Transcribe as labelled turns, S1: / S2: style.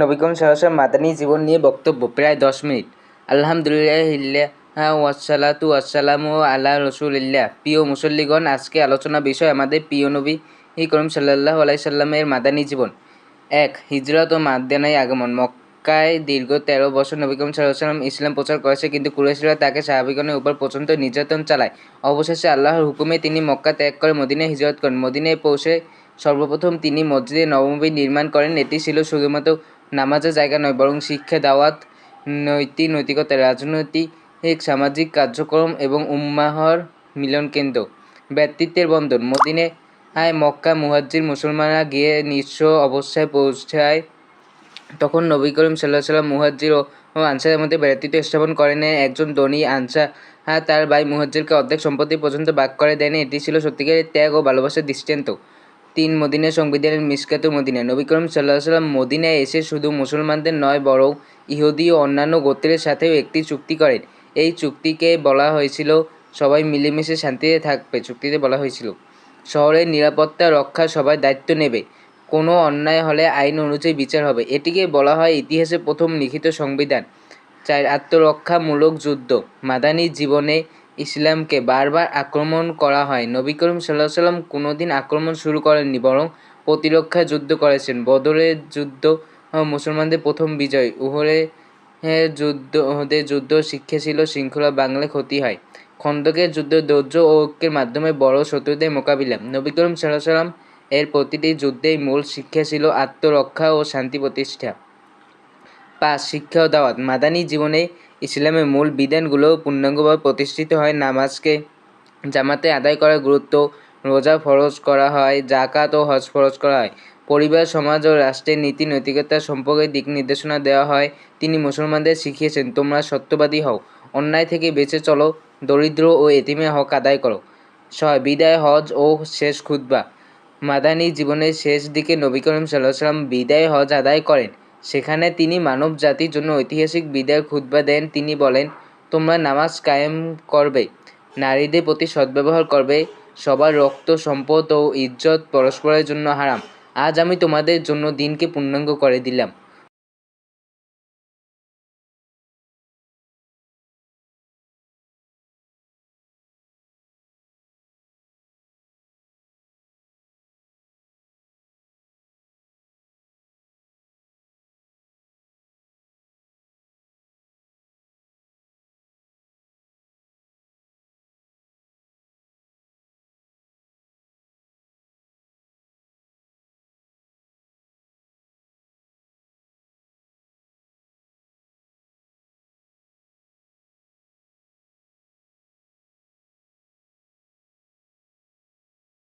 S1: নবীকরম সাহসের মাদানী জীবন নিয়ে বক্তব্য, প্রায় দশ মিনিট। আলহামদুলিল্লাহ ওয়াসালাতু ওয়াসালাম আল্লাহ রসুলিল্লাহ। প্রিয় মুসল্লিগণ, আজকে আলোচনা বিষয় আমাদের প্রিয় নবী করিম সাল্লাহ আলাই সাল্লামের মাদানী জীবন। এক, হিজরত ও মাদ্দানায় আগমন। মক্কায় দীর্ঘ তেরো বছর নবী করিম সাল্লাহ সাল্লাম ইসলাম প্রচার করেছে, কিন্তু কুরেশরা তাকে সাহাবিগণের উপর পর্যন্ত নির্যাতন চালায়। অবশেষে আল্লাহর হুকুমে তিনি মক্কা ত্যাগ করে মদিনায় হিজরত করেন। মদিনায় পৌঁছে সর্বপ্রথম তিনি মসজিদে নবমী নির্মাণ করেন। এটি ছিল শুধুমাত্র নামাজের জায়গা নয়, বরং শিক্ষা, দাওয়াত নৈতিক নৈতিকতা, রাজনৈতিক, সামাজিক কার্যক্রম এবং উম্মাহর মিলন কেন্দ্র। ব্যক্তিত্বের বন্ধন। মদিনে হায় মক্কা মুহাজ্জির মুসলমানরা গিয়ে নিঃস্ব অবস্থায় পৌঁছায়। তখন নবী করিম সাল্লাহ সাল্লাম মুহাজ্জির ও আনসারের মধ্যে ব্যক্তিত্ব স্থাপন করেন। একজন ধনী আনসার তার ভাই মুহাজ্জিরকে অর্ধেক সম্পত্তি পর্যন্ত বাক করে দেন। এটি ছিল সত্যিকারের ত্যাগ ও ভালোবাসার দৃষ্টান্ত। তিন মদিনা সংবিধানের মিসকাতুল মদিনা। নবী করিম সাল্লাহ সাল্লাম মদিনায় এসে শুধু মুসলমানদের নয়, বরং ইহুদি ও অন্যান্য গোত্রের সাথেও একটি চুক্তি করেন। এই চুক্তিকে বলা হয়েছিল, সবাই মিলেমিশে শান্তিতে থাকবে, চুক্তিতে বলা হয়েছিল। শহরের নিরাপত্তা রক্ষা সবাই দায়িত্ব নেবে। কোনো অন্যায় হলে আইন অনুযায়ী বিচার হবে। এটিকে বলা হয় ইতিহাসে প্রথম লিখিত সংবিধান। চার আত্মরক্ষামূলক যুদ্ধ। মাদানী জীবনে ইসলামকে বারবার আক্রমণ করা হয়। নবী করিম সাল্লাহ সাল্লাম কোনো দিন আক্রমণ শুরু করেননি, বরং প্রতিরক্ষা যুদ্ধ করেছেন। বদরের যুদ্ধ মুসলমানদের প্রথম বিজয়। উহরে যুদ্ধ যুদ্ধ শিক্ষা ছিল শৃঙ্খলা বাংলা ক্ষতি হয়। খন্দকের যুদ্ধ ধৈর্য ও ঐক্যের মাধ্যমে বড় শত্রুদের মোকাবিলা। নবী করিম সাল্লাহ সাল্লাম এর প্রতিটি যুদ্ধেই মূল শিক্ষা ছিল আত্মরক্ষা ও শান্তি প্রতিষ্ঠা। পাঁচ শিক্ষা ও দাওয়াত। মাদানী জীবনে ইসলামের মূল বিধানগুলো পূর্ণাঙ্গভাবে প্রতিষ্ঠিত হয় নামাজকে জামাতে আদায় করার গুরুত্ব, রোজা ফরজ করা হয় জাকাত ও হজ ফরজ করা হয়। পরিবার, সমাজ ও রাষ্ট্রের নীতি, নৈতিকতা সম্পর্কে দিক নির্দেশনা দেওয়া হয়। তিনি মুসলমানদের শিখিয়েছেন, তোমরা সত্যবাদী হও, অন্যায় থেকে বেঁচে চলো, দরিদ্র ও এতিমে হক আদায় করো। ছয় বিদায়, হজ ও শেষ খুদ্া মাদানী জীবনের শেষ দিকে নবী করিম সাল্লাহ সাল্লাম বিদায়, হজ আদায় করেন। সেখানে তিনি মানব জাতির জন্য ঐতিহাসিক বিদায় খুদ্া দেন। তিনি বলেন, তোমরা নামাজ কায়েম করবে, নারীদের প্রতি সদ্ব্যবহার করবে, সবার রক্ত, সম্পদ ও ইজ্জত পরস্পরের জন্য হারাম। আজ আমি তোমাদের জন্য দিনকে পূর্ণাঙ্গ করে দিলাম।